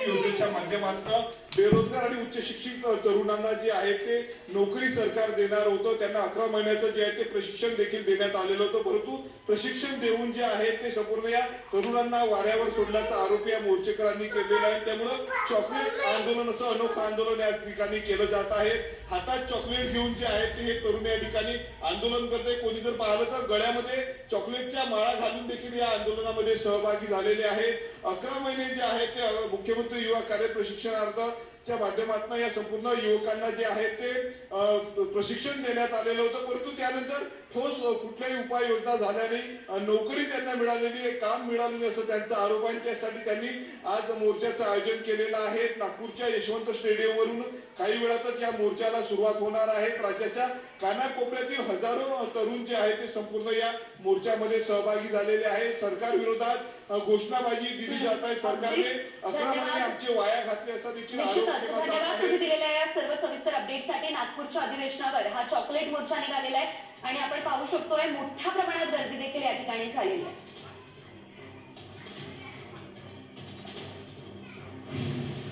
भरती योजनेच्या माध्यमातून बेरोजगार आणि उच्च शिक्षित तरुणांना जे आहे ते नोकरी सरकार देणार होतं त्यांना अकरा महिन्याचं जे आहे ते प्रशिक्षण देखील देण्यात आलेलं होतं. परंतु प्रशिक्षण देऊन जे आहे ते संपूर्ण या तरुणांना वाऱ्यावर सोडल्याचा आरोप या मोर्चेकरांनी केलेला आहे. त्यामुळं चॉकलेट आंदोलन असं अनोखं आंदोलन या ठिकाणी केलं जात आहे. हातात चॉकलेट घेऊन जे आहे ते हे तरुण या ठिकाणी आंदोलन करते कोणी जर पाहिलं तर गळ्यामध्ये चॉकलेटच्या माळा घालून देखील या आंदोलनामध्ये सहभागी झालेले आहेत. अकरा महिने जे आहे ते मुख्यमंत्री युवा कार्य प्रशिक्षणार्थ प्रशिक्षणार्थच्या माध्यमातून या संपूर्ण युवकांना जे आहे ते प्रशिक्षण देण्यात आलेलं होतं. परंतु त्यानंतर ठोस कुठल्याही उपाययोजना झाल्या नाही. नोकरी त्यांना मिळालेली काम मिळालं नाही असं त्यांचा आरोप आहे. त्यासाठी त्यांनी आज मोर्चाचं आयोजन केलेलं आहे. नागपूरच्या यशवंत स्टेडियमवरून काही वेळातच या मोर्चाला सुरुवात होणार आहे. राज्याच्या कानाकोपऱ्यातील हजारो तरुण जे आहे ते संपूर्ण या मोर्चामध्ये सहभागी झालेले आहे. सरकार विरोधात घोषणाबाजी दिली जात आहे. सरकारने. अकरा महिने. आमचे वाया घातले असा देखील आरोप निश्चितच आहे तुम्ही दिलेल्या या सर्व सविस्तर अपडेटसाठी नागपूरच्या अधिवेशनावर हा चॉकलेट मोर्चा निघालेला आहे. आणि आपण पाहू शकतोय मोठ्या प्रमाणात गर्दी देखील या ठिकाणी झालेली आहे.